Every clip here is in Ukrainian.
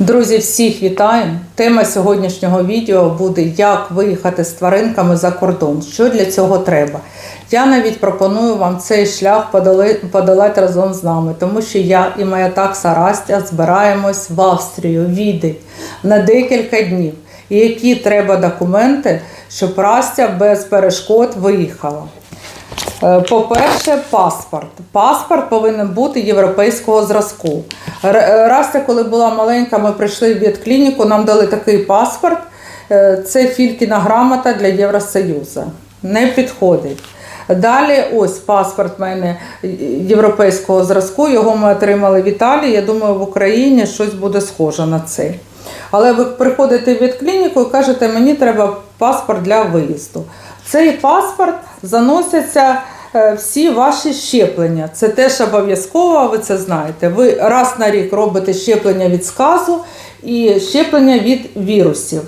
Друзі, всіх вітаю! Тема сьогоднішнього відео буде як виїхати з тваринками за кордон. Що для цього треба? Я навіть пропоную вам цей шлях подолати разом з нами, тому що я і моя такса Растя збираємось в Австрію, Відень на декілька днів. І які треба документи, щоб Растя без перешкод виїхала. Е, По-перше, паспорт. Паспорт повинен бути європейського зразку. Е, Растя, коли була маленька, ми прийшли в ветклініку, нам дали такий паспорт. Е, Це Фількіна грамота для Євросоюзу. Не підходить. Далі, ось паспорт в мене європейського зразку. Його ми отримали в Італії. Я думаю, в Україні щось буде схоже на цей. Але ви приходите в ветклініку і кажете, мені треба паспорт для виїзду. Цей паспорт заносяться е, всі ваші щеплення. Це теж обов'язково, ви це знаєте. Ви раз на рік робите щеплення від сказу і щеплення від вірусів.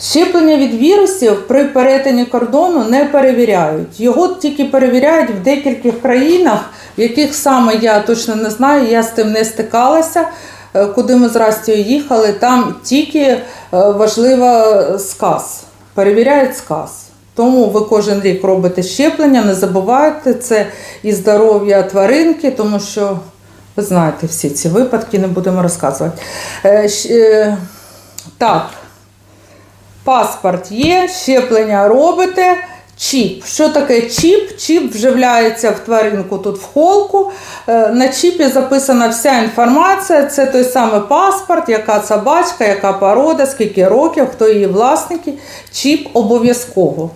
Щеплення від вірусів при перетині кордону не перевіряють. Його тільки перевіряють в декількох країнах, в яких саме я точно не знаю, я з тим не стикалася. Е, Куди ми з Растю їхали, там тільки е, важлива сказ. Перевіряють сказ. Тому ви кожен рік робите щеплення, не забувайте це і здоров'я тваринки, тому що ви знаєте всі ці випадки, не будемо розказувати. Е, е, Так, Паспорт є, щеплення робите. Чіп. Що таке чіп? Чіп вживляється в тваринку тут в холку. Е, На чіпі записана вся інформація. Це той самий паспорт, яка собачка, яка порода, скільки років, хто її власники. Чіп обов'язково.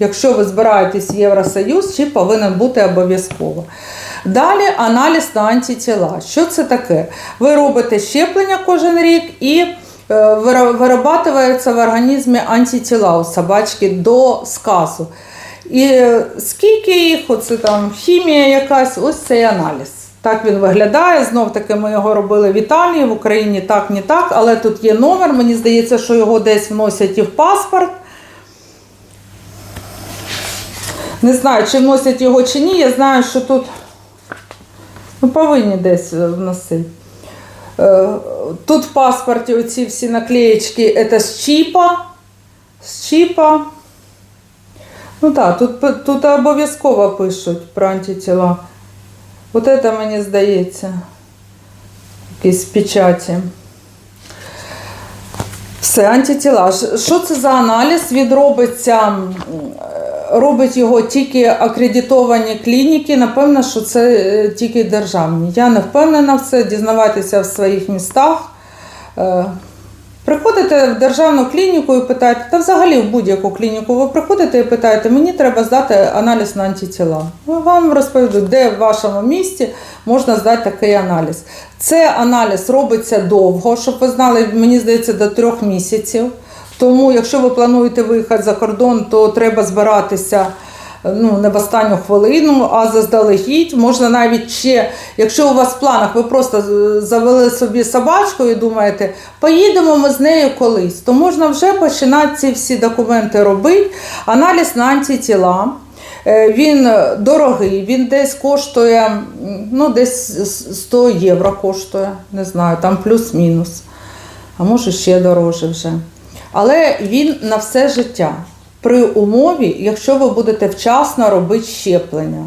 Якщо ви збираєтесь в Євросоюз, чіп повинен бути обов'язково. Далі аналіз на антитіла. Що це таке? Ви робите щеплення кожен рік і е, вирабатуються в організмі антитіла у собачки до сказу. І е, скільки їх, оце там хімія якась, ось цей аналіз. Так він виглядає. Знов таки ми його робили в Італії, в Україні так, не так, але тут є номер. Мені здається, що його десь вносять і в паспорт. Не знаю, чи вносять його чи ні. Я знаю, що тут ну, повинні десь е, вносити. Е, Тут в паспорті оці всі наклеєчки це з чіпа. З чіпа. Ну так, тут, тут обов'язково пишуть про антитіла. От це мені здається. Якісь печаті. Все, антитіла. Що це за аналіз? Він робиться, е, робить його тільки акредитовані клініки. Напевно, що це е, тільки державні. Я не впевнена в це, дізнавайтеся в своїх містах. Е, Приходите в державну клініку і питаєте, та взагалі в будь-яку клініку ви приходите і питаєте, мені треба здати аналіз на антитіла. Ну, Вам розповідуть, де в вашому місті можна здати такий аналіз. Це аналіз робиться довго, щоб ви знали, мені здається, до трьох місяців. Тому, якщо ви плануєте виїхати за кордон, то треба збиратися ну, не в останню хвилину, а заздалегідь. Можна навіть ще, якщо у вас в планах ви просто е, завели собі собачку і думаєте, поїдемо ми з нею колись, то можна вже починати ці всі документи робити. Аналіз на антитіла. Е, Він дорогий, він десь коштує, ну, десь 100 євро коштує, не знаю, там плюс-мінус, а може ще дороже вже. Але він на все життя. При умові, якщо ви будете вчасно робити щеплення.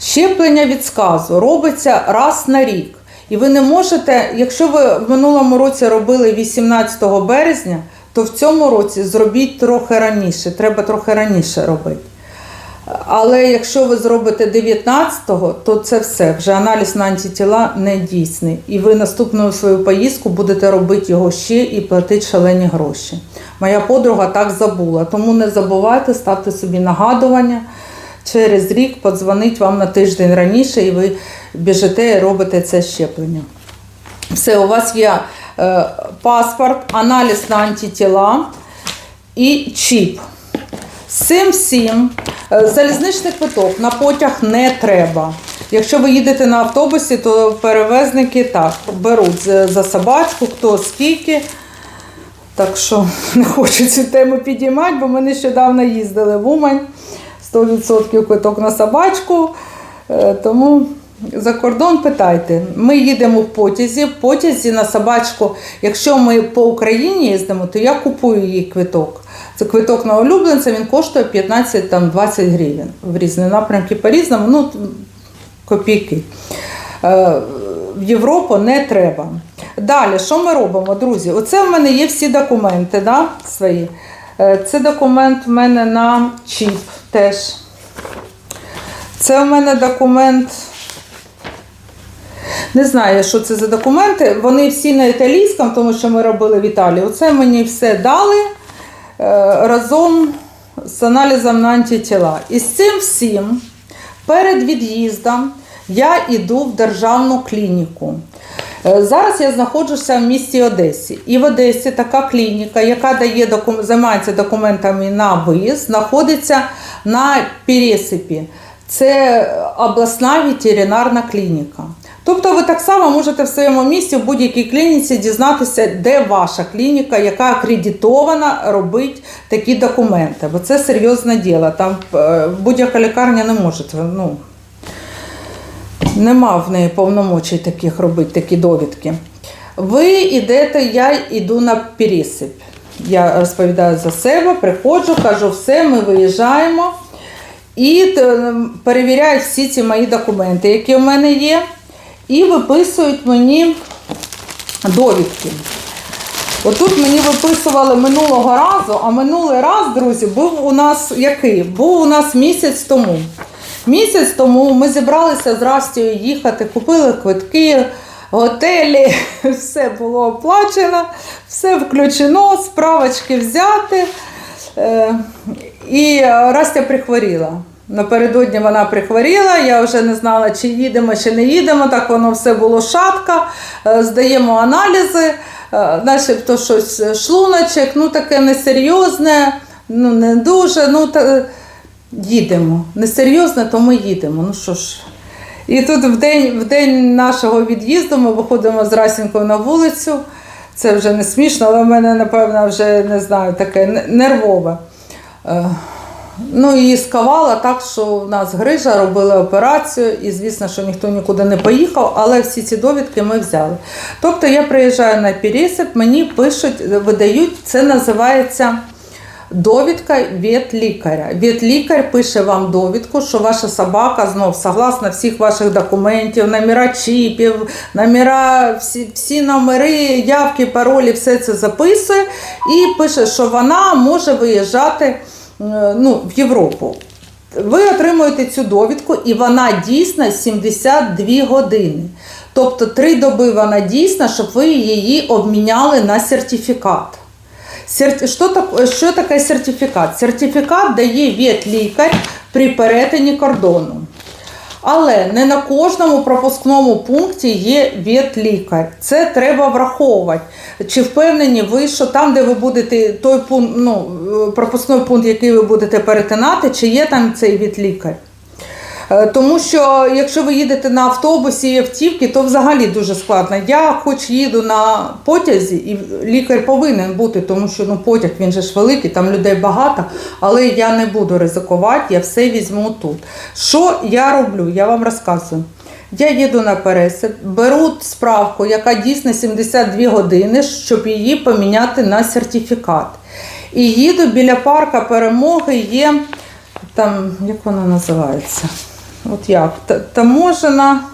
Щеплення від сказу робиться раз на рік. І ви не можете, якщо ви в минулому році робили 18 березня, то в цьому році зробіть трохи раніше. Треба трохи раніше робити. Але якщо ви зробите 19-го, то це все. Вже аналіз на антитіла не дійсний. І ви наступну свою поїздку будете робити його ще і платити шалені гроші. Моя подруга так забула. Тому не забувайте, ставте собі нагадування. Через рік подзвонить вам на тиждень раніше, і ви біжите і робите це щеплення. Все, у вас є е, паспорт, аналіз на антитіла і чіп. Цим всім е, залізничний квиток на потяг не треба. Якщо ви їдете на автобусі, то перевезники так беруть за за собачку, хто скільки. Так що не хочу цю тему підіймати, бо ми нещодавно їздили в Умань. 100% квиток на собачку. Е, Тому за кордон, питайте. Ми їдемо в потязі. В потязі на собачку, якщо ми по Україні їздимо, то я купую їй квиток. Це квиток на улюбленця, він коштує 15-20 гривень. В різні напрямки по-різному, ну копійки. Е, В Європу не треба. Далі, що ми робимо, друзі? Оце в мене є всі документи да, свої. Е, Це документ в мене на чіп теж. Це в мене документ. Не знаю, що це за документи. Вони всі на італійському, тому що ми робили в Італії. Оце мені все дали е, разом з аналізом на антитіла. І з цим всім перед від'їздом я йду в державну клініку. Е, Зараз я знаходжуся в місті Одесі. І в Одесі така клініка, яка дає займається документами на виїзд, знаходиться на Пересипі. Це обласна ветеринарна клініка. Тобто ви так само можете в своєму місті в будь-якій клініці дізнатися, де ваша клініка, яка акредитована робить такі документи. Бо це серйозне діло. Там е, будь-яка лікарня не може. Ну, Нема в неї повномочій таких робити, такі довідки. Ви йдете, я йду на пересип. Я розповідаю за себе, приходжу, кажу, все, ми виїжджаємо і т- перевіряють всі ці мої документи, які в мене є, і виписують мені довідки. Отут мені виписували минулого разу, а минулий раз, друзі, був у нас який? Був у нас місяць тому. Місяць тому ми зібралися з Растією їхати, купили квитки, готелі, все було оплачено, все включено, справочки взяти. Е, І Растя прихворіла. Напередодні вона прихворіла, я вже не знала, чи їдемо, чи не їдемо. Так воно все було шатка. Е, Здаємо аналізи, е, начебто щось е, шлуночок, ну таке несерйозне, ну не дуже. ну та, Їдемо. Несерйозно, то ми їдемо. Ну що ж. І тут в день, в день нашого від'їзду ми виходимо з Расінькою на вулицю. Це вже не смішно, але в мене, напевно, вже не знаю, таке нервове. Ну, її скавала так, що в нас грижа, робили операцію, і звісно, що ніхто нікуди не поїхав, але всі ці довідки ми взяли. Тобто я приїжджаю на пересип, мені пишуть, видають, це називається довідка від лікаря. Від лікар пише вам довідку, що ваша собака знов согласно всіх ваших документів, номера чіпів, номера, всі, всі номери, явки, паролі, все це записує і пише, що вона може виїжджати ну, в Європу. Ви отримуєте цю довідку, і вона дійсна 72 години. Тобто три доби вона дійсна, щоб ви її обміняли на сертифікат. Що, що таке сертифікат? Сертифікат дає ветлікар при перетині кордону. Але не на кожному пропускному пункті є ветлікар. Це треба враховувати. Чи впевнені ви, що там, де ви будете той пункт, ну, пропускний пункт, який ви будете перетинати, чи є там цей ветлікар? Е, Тому що якщо ви їдете на автобусі і автівки, то взагалі дуже складно. Я хоч їду на потязі, і лікар повинен бути, тому що ну, потяг він же ж великий, там людей багато, але я не буду ризикувати, я все візьму тут. Що я роблю? Я вам розказую. Я їду на пересип, беру справку, яка дійсно 72 години, щоб її поміняти на сертифікат. І їду біля парка перемоги, є там, як вона називається? От як? Та- Таможена.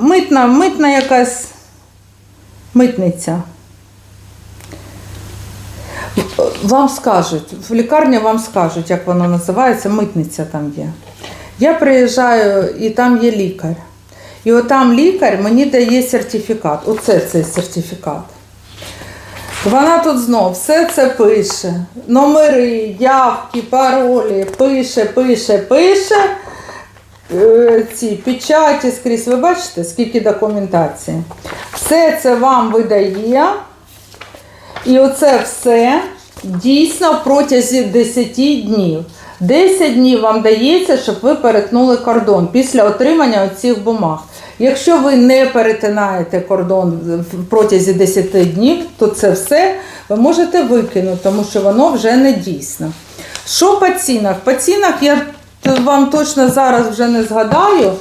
Митна, митна якась митниця. Вам скажуть, в лікарні вам скажуть, як воно називається, митниця там є. Я приїжджаю і там є лікар. І отам лікар мені дає сертифікат. Оце цей сертифікат. Вона тут знов все це пише. Номери, явки, паролі, пише, пише, пише. Е, Ці печаті скрізь. Ви бачите, скільки документації. Все це вам видає. І оце все дійсно протязі 10 днів. 10 днів вам дається, щоб ви перетнули кордон після отримання оцих бумаг. Якщо ви не перетинаєте кордон в протязі 10 днів, то це все ви можете викинути, тому що воно вже не дійсно. Що по цінах? По цінах я вам точно зараз вже не згадаю.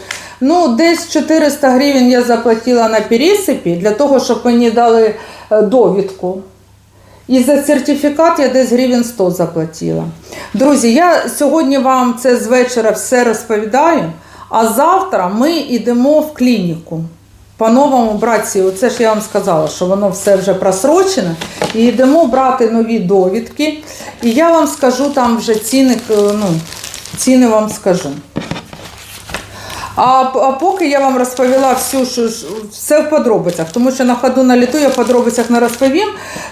Ну, десь 400 гривень я заплатила на пересипі для того, щоб мені дали е, довідку. І за сертифікат я десь гривень 100 заплатила. Друзі, я сьогодні вам це з вечора все розповідаю, а завтра ми йдемо в клініку. По-новому братці, оце ж я вам сказала, що воно все вже просрочене. І йдемо брати нові довідки. І я вам скажу там вже ціни, е, ну, ціни вам скажу. А, а поки я вам розповіла всю, що, все в подробицях, тому що на ходу на літу я в подробицях не розповім.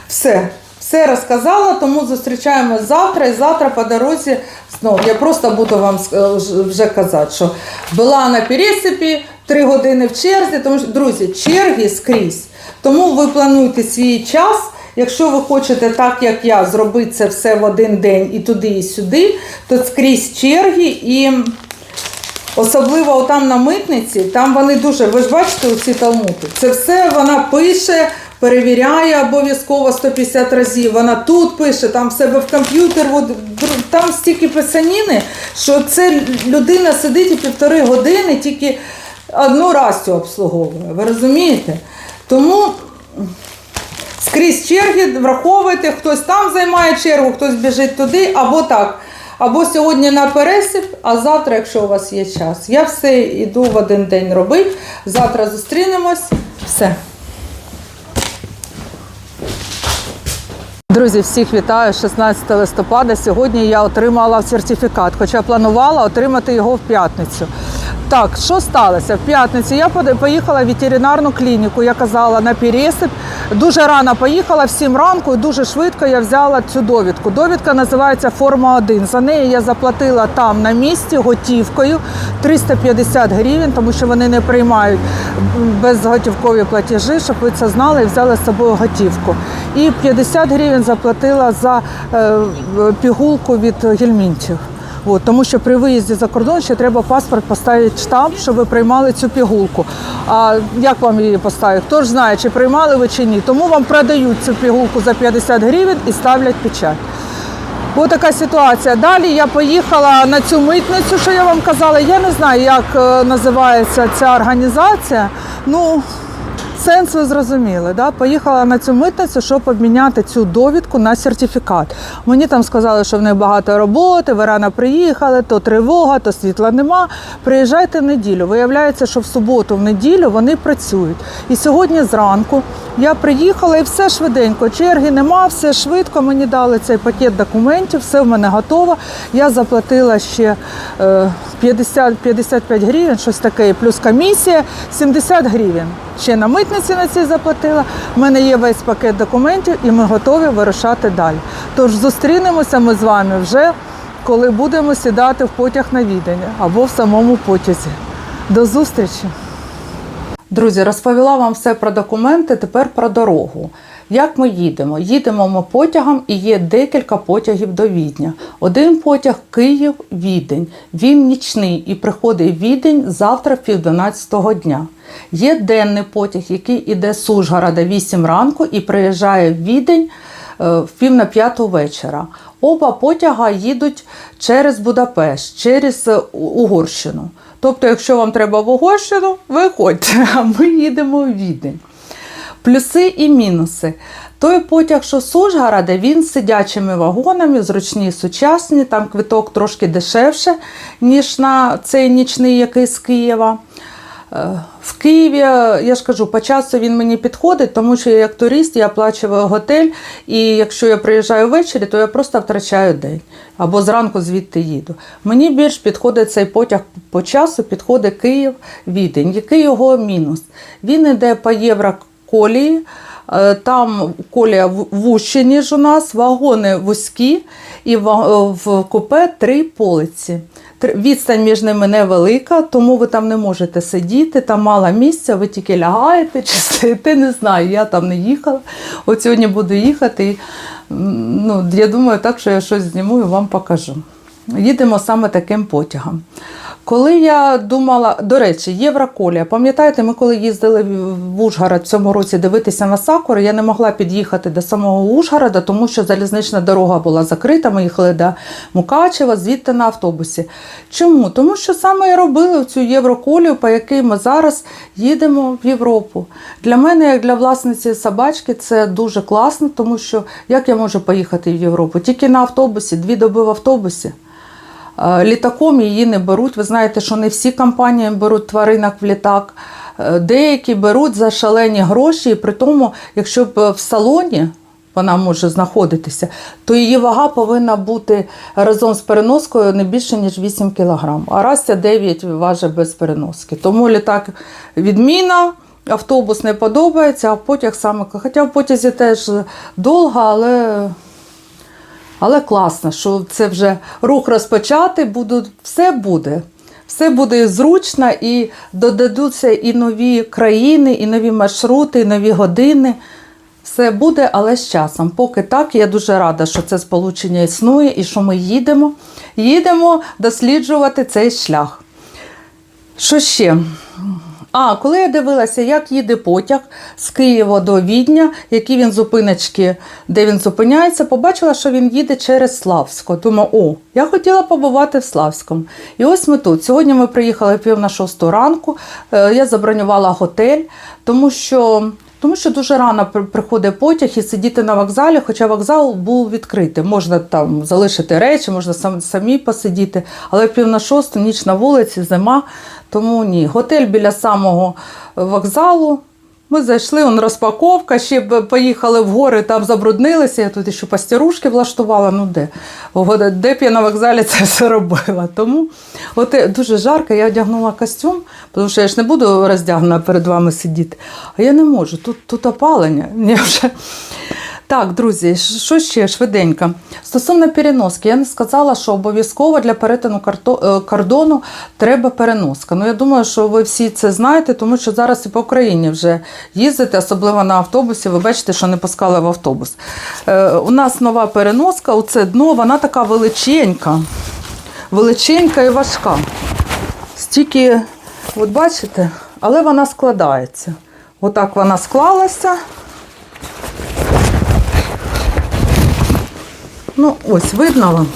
Все, все розказала, тому зустрічаємось завтра. І завтра по дорозі знову я просто буду вам вже казати, що була на пересипі три години в черзі, тому що, друзі, черги скрізь. Тому ви плануйте свій час. Якщо ви хочете, так як я, зробити це все в один день і туди, і сюди, то скрізь черги і. Особливо там на митниці, там вони дуже, ви ж бачите ці талмути. Це все вона пише, перевіряє обов'язково 150 разів. Вона тут пише, там в себе в комп'ютер, там стільки писаніни, що це людина сидить і півтори години тільки одну расцю обслуговує. Ви розумієте? Тому скрізь черги, враховуйте, хтось там займає чергу, хтось біжить туди, або так. Або сьогодні на пересип, а завтра, якщо у вас є час. Я все йду в один день робити. Завтра зустрінемось. Все. Друзі, всіх вітаю 16 листопада. Сьогодні я отримала сертифікат, хоча планувала отримати його в п'ятницю. Так, що сталося? В п'ятницю я поїхала в ветеринарну клініку. Я казала на пересип. Дуже рано поїхала, в 7 ранку, і дуже швидко я взяла цю довідку. Довідка називається Форма 1. За неї я заплатила там на місці готівкою 350 гривень, тому що вони не приймають безготівкові платежі, щоб ви це знали і взяли з собою готівку. І 50 гривень заплатила за е, пігулку від гельмінтів. От, тому що при виїзді за кордон ще треба паспорт поставити штамп, щоб ви приймали цю пігулку. А як вам її поставити? Хто ж знає, чи приймали ви чи ні. Тому вам продають цю пігулку за 50 гривень і ставлять печать. Ось така ситуація. Далі я поїхала на цю митницю, що я вам казала. Я не знаю, як е, називається ця організація. Ну, сенс ви зрозуміли. Да? Поїхала на цю митницю, щоб обміняти цю довідку на сертифікат. Мені там сказали, що в них багато роботи, ви рано приїхали, то тривога, то світла нема. Приїжджайте в неділю. Виявляється, що в суботу, в неділю вони працюють. І сьогодні зранку я приїхала і все швиденько. Черги нема, все швидко. Мені дали цей пакет документів, все в мене готово. Я заплатила ще е, 50, 55 гривень, щось таке, плюс комісія 70 гривень. Ще на митниці на цій заплатила. У мене є весь пакет документів, і ми готові вирушати далі. Тож зустрінемося ми з вами вже, коли будемо сідати в потяг на відання або в самому потязі. До зустрічі! Друзі, розповіла вам все про документи, тепер про дорогу. Як ми їдемо? Їдемо ми потягом і є декілька потягів до Відня. Один потяг Київ-Відень. Він нічний і приходить Відень завтра в пів 12 дня. Є денний потяг, який іде з Ужгорода 8 ранку і приїжджає в Відень е, в пів на п'яту вечора. Оба потяга їдуть через Будапешт, через е, Угорщину. Тобто, якщо вам треба в Угорщину, виходьте, а ми їдемо в Відень. Плюси і мінуси. Той потяг, що з Ужгорода, він з сидячими вагонами, зручні, сучасні, там квиток трошки дешевше, ніж на цей нічний, який з Києва. Е, В Києві, я ж кажу, по часу він мені підходить, тому що я як турист я оплачую готель, і якщо я приїжджаю ввечері, то я просто втрачаю день або зранку звідти їду. Мені більш підходить цей потяг по часу, підходить Київ-Відень. Який його мінус? Він йде по Євроколії, е, там колія вужче, ніж у нас, вагони вузькі, і в купе три полиці. Відстань між ними невелика, тому ви там не можете сидіти, там мало місця, ви тільки лягаєте чи сидите, не знаю, я там не їхала. От сьогодні буду їхати. Ну, я думаю, так, що я щось зніму і вам покажу. Їдемо саме таким потягом. Коли я думала, до речі, Євроколія, пам'ятаєте, ми коли їздили в Ужгород цьому році дивитися на сакури, я не могла під'їхати до самого Ужгорода, тому що залізнична дорога була закрита. Ми їхали до Мукачева, звідти на автобусі. Чому? Тому що саме і робили цю Євроколію, по якій ми зараз їдемо в Європу. Для мене, як для власниці собачки, це дуже класно, тому що як я можу поїхати в Європу? Тільки на автобусі, дві доби в автобусі. Е, Літаком її не беруть. Ви знаєте, що не всі компанії беруть тваринок в літак. Е, Деякі беруть за шалені гроші, і при тому, якщо б в салоні вона може знаходитися, то її вага повинна бути разом з переноскою не більше, ніж 8 кг. А Растя 9 важить без переноски. Тому літак відміна. Автобус не подобається, а потяг саме. Хоча в потязі теж довго, але але класно, що це вже рух розпочати, буду, все буде. Все буде зручно і додадуться і нові країни, і нові маршрути, і нові години. Все буде, але з часом. Поки так, я дуже рада, що це сполучення існує і що ми їдемо. Їдемо досліджувати цей шлях. Що ще? А, коли я дивилася, як їде потяг з Києва до Відня, які він зупиночки, де він зупиняється, побачила, що він їде через Славсько. Думаю, о, я хотіла побувати в Славському. І ось ми тут. Сьогодні ми приїхали пів на шосту ранку. Е, Я забронювала готель, тому що. Тому що дуже рано приходить потяг і сидіти на вокзалі, хоча вокзал був відкритий. Можна там залишити речі, можна сам, самі посидіти, але пів на шосту, ніч на вулиці, зима, тому ні. Готель біля самого вокзалу. Ми зайшли, он розпаковка, ще поїхали в гори, там забруднилися. Я тут ще пастірушки влаштувала. Ну де? Де б я на вокзалі це все робила. Тому от е, дуже жарко, я одягнула костюм, тому що я ж не буду роздягнена перед вами сидіти. А я не можу. Тут, тут опалення. Мені вже... Так, друзі, що ще швиденько. Стосовно переноски, я не сказала, що обов'язково для перетину е, кордону треба переноска. Ну, я думаю, що ви всі це знаєте, тому що зараз і по Україні вже їздите, особливо на автобусі. Ви бачите, що не пускали в автобус. Е, у нас нова переноска, оце дно, вона така величенька, величенька і важка. Стільки, от бачите, але вона складається. Отак вона склалася. Ну, ось, видно вам.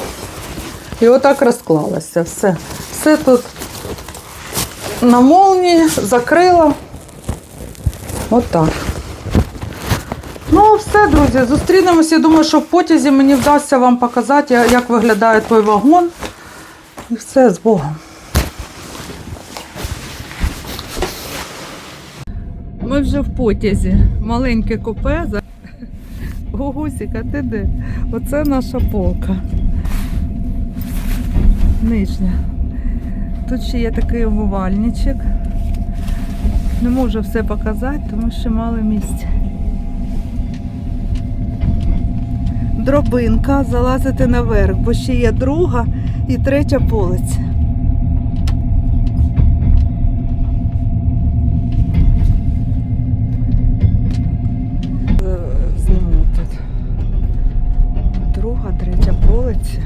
І отак розклалося. Все. Все тут на молнії закрила. Отак. Ну, все, друзі, зустрінемося. Я думаю, що в потязі мені вдасться вам показати, як виглядає той вагон. І все з Богом. Ми вже в потязі. Маленьке купе. Гугусіка, ти де? Оце наша полка. Нижня. Тут ще є такий умивальничок. Не можу все показати, тому що мало місця. Дробинка, залазити наверх, бо ще є друга і третя полиця. Друга, третя полиця.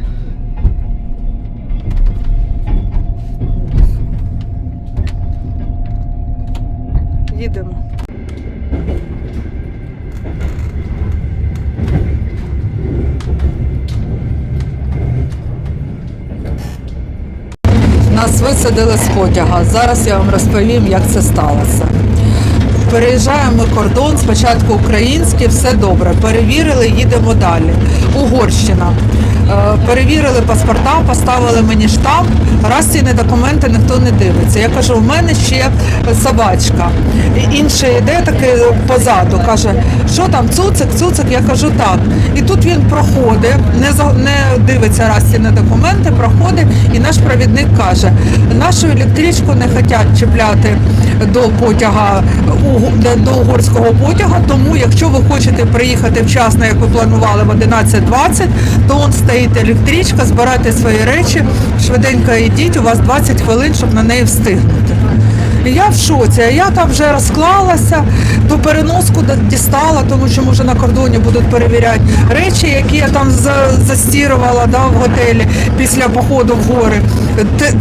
Їдемо. Нас висадили з потяга. Зараз я вам розповім, як це сталося. Переїжджаємо кордон, спочатку український, все добре. Перевірили, їдемо далі. Угорщина. Е, Перевірили паспорта, поставили мені штамп. Раз ці не документи ніхто не дивиться. Я кажу, у мене ще собачка. І інший йде таки позаду, каже, що там, цуцик, цуцик, я кажу так. І тут він проходить, не, за- не дивиться раз ці на документи, проходить, і наш провідник каже, нашу електричку не хочуть чіпляти до потяга до- до угорського потяга. Тому, якщо ви хочете приїхати вчасно, як ви планували в 11.20, то он стоїть електричка, збирайте свої речі, швиденько йдіть, у вас 20 хвилин, щоб на неї встигнути. І я в шоці. Я там вже розклалася, ту переноску дістала, тому що може на кордоні будуть перевіряти речі, які я там за- застірувала да, в готелі після походу в гори.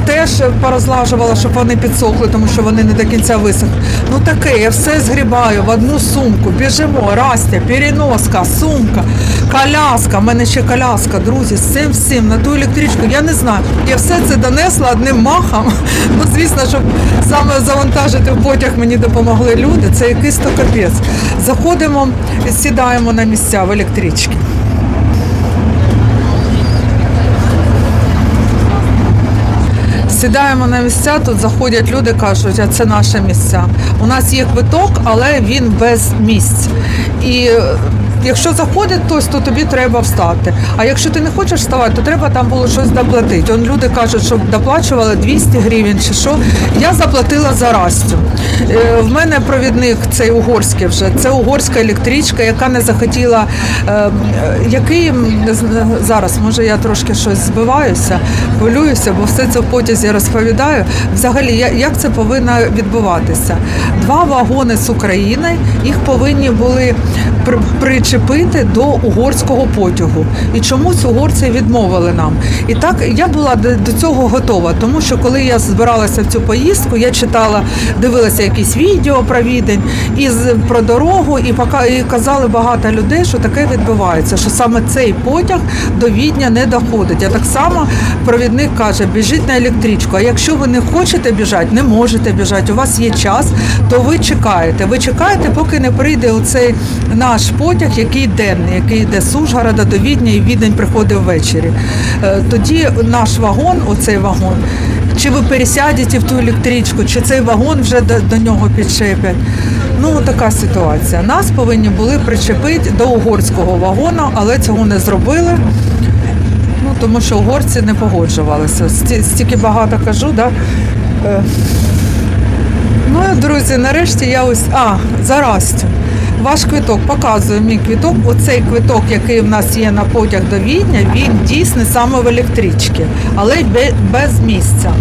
Теж порозлажувала, щоб вони підсохли, тому що вони не до кінця висохли. Ну таке, я все згрібаю в одну сумку, біжимо, Растя, переноска, сумка, коляска. У мене ще коляска, друзі, з цим всім на ту електричку. Я не знаю. Я все це донесла одним махом. Ну, звісно, щоб саме завантажити в потяг мені допомогли люди. Це якийсь то капець. Заходимо, сідаємо на місця в електрички. Сідаємо на місця, тут заходять люди, кажуть, а це наше місця. У нас є квиток, але він без місць. І е, якщо заходить хтось, то тобі треба встати. А якщо ти не хочеш вставати, то треба там було щось доплатити. Он люди кажуть, що доплачували 200 гривень чи що. Я заплатила за Растю. Е, В мене провідник цей угорський вже. Це угорська електричка, яка не захотіла. е, Який зараз, може, я трошки щось збиваюся, хвилююся, бо все це в потязі розповідаю. Взагалі, як це повинно відбуватися? Два вагони з України, їх повинні були причепити до угорського потягу. І чомусь угорці відмовили нам. І так я була до цього готова, тому що коли я збиралася в цю поїздку, я читала, дивилася якісь відео про відень і про дорогу, і пока казали багато людей, що таке відбувається, що саме цей потяг до Відня не доходить. А так само провідник каже: біжіть на електричку. А якщо ви не хочете біжати, не можете біжати, у вас є час, то ви чекаєте. Ви чекаєте, поки не прийде оцей наш потяг, який денний, який йде з Ужгорода до Відня, і Відень приходить ввечері. Е, Тоді наш вагон, оцей вагон. Чи ви пересядете в ту електричку, чи цей вагон вже до, до нього підчепять. Ну, така ситуація. Нас повинні були причепити до угорського вагону, але цього не зробили. Ну, тому що угорці не погоджувалися. Стільки багато кажу, да? Е, Ну, друзі, нарешті я ось. А, зарастю. Ваш квиток показую мій квиток. Оцей квиток, який в нас є на потяг до Відня, він дійсний саме в електричці, але бе- без місця.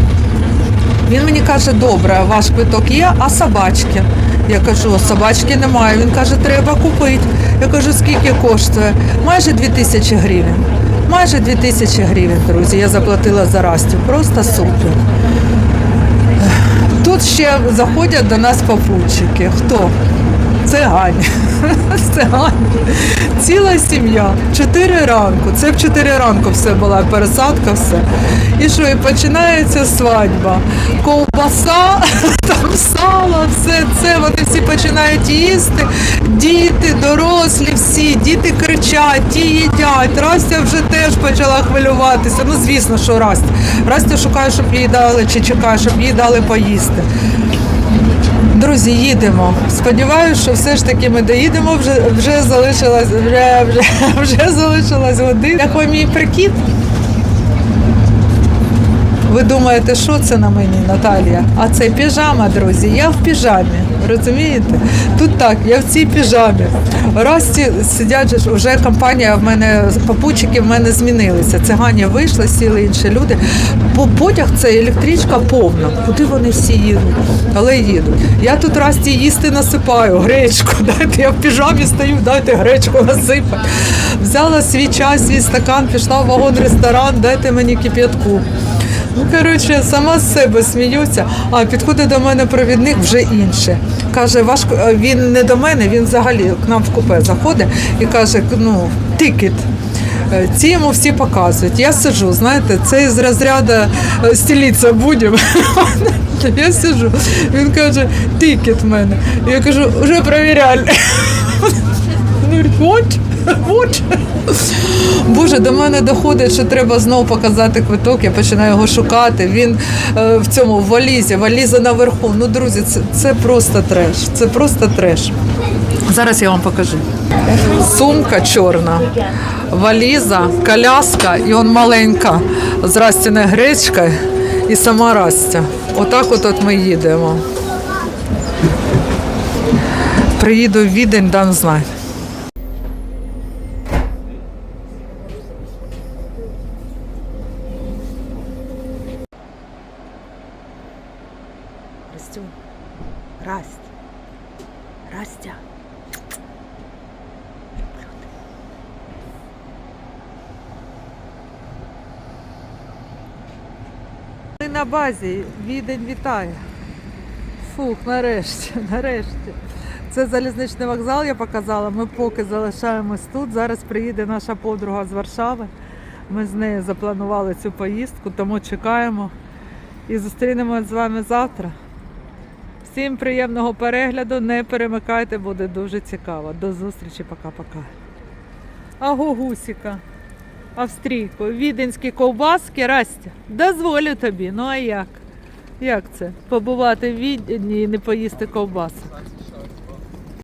Він мені каже, добре, ваш квиток є, а собачки. Я кажу, собачки немає. Він каже, треба купити. Я кажу, скільки коштує? Майже 2000 гривень. Майже 2000 гривень, друзі. Я заплатила за Растю. Просто супер. Тут ще заходять до нас попутчики. Хто? Цигані. Цигані. Ціла сім'я. Чотири ранку. Це в чотири ранку все була пересадка, все. І що, і починається свадьба. Ковбаса, там сало, все це. Вони всі починають їсти. Діти, дорослі, всі, діти кричать, ті їдять. Растя вже теж почала хвилюватися. Ну, звісно, що Растя. Растя шукає, щоб їй дали, чи чекає, щоб їй дали поїсти. Друзі, їдемо. Сподіваюся, що все ж таки ми доїдемо. Вже вже залишилась, вже, вже, вже залишилась година. Вам мій прикид? Ви думаєте, що це на мені, Наталія? А це піжама, друзі. Я в піжамі. Розумієте? Тут так, я в цій піжамі. Расті сидять же вже компанія в мене попутчики в мене змінилися. Цигані вийшли, сіли інші люди. По потяг це електричка повна. Куди вони всі їдуть? Але їдуть. Я тут Расті їсти насипаю, гречку. Дайте я в піжамі стою, дайте гречку насипати. Взяла свій чай, свій стакан, пішла в вагон-ресторан, дайте мені кип'ятку. Ну, коротше, сама з себе сміюся, а підходить до мене провідник вже інше. Каже, ваш к- він не до мене, він взагалі к нам в купе заходить і каже, ну, тикет. Е, Ці йому всі показують. Я сиджу, знаєте, це з розряду е, стіліться будемо. Я сиджу, він каже, тикет в мене. Я кажу, вже перевіряли. Говорить, «What? What?» Боже, до мене доходить, що треба знову показати квиток. Я починаю його шукати. Він е, в цьому в валізі, валіза наверху. Ну, друзі, це, це просто треш. Це просто треш. Зараз я вам покажу. Сумка чорна, валіза, коляска і он маленька з Растіною гречкою і сама Растя. Отак от, от ми їдемо. Приїду в Відень, дам знати. Растя. Ми на базі, відень вітає. Фух, нарешті, нарешті. Це залізничний вокзал, я показала. Ми поки залишаємось тут. Зараз приїде наша подруга з Варшави. Ми з нею запланували цю поїздку, тому чекаємо і зустрінемось з вами завтра. Всім приємного перегляду, не перемикайте, буде дуже цікаво. До зустрічі, пока-пока. А австрійку, віденські ковбаски, Растя, дозволю тобі. Ну а як? Як це? Побувати в Відні і не поїсти ковбасок?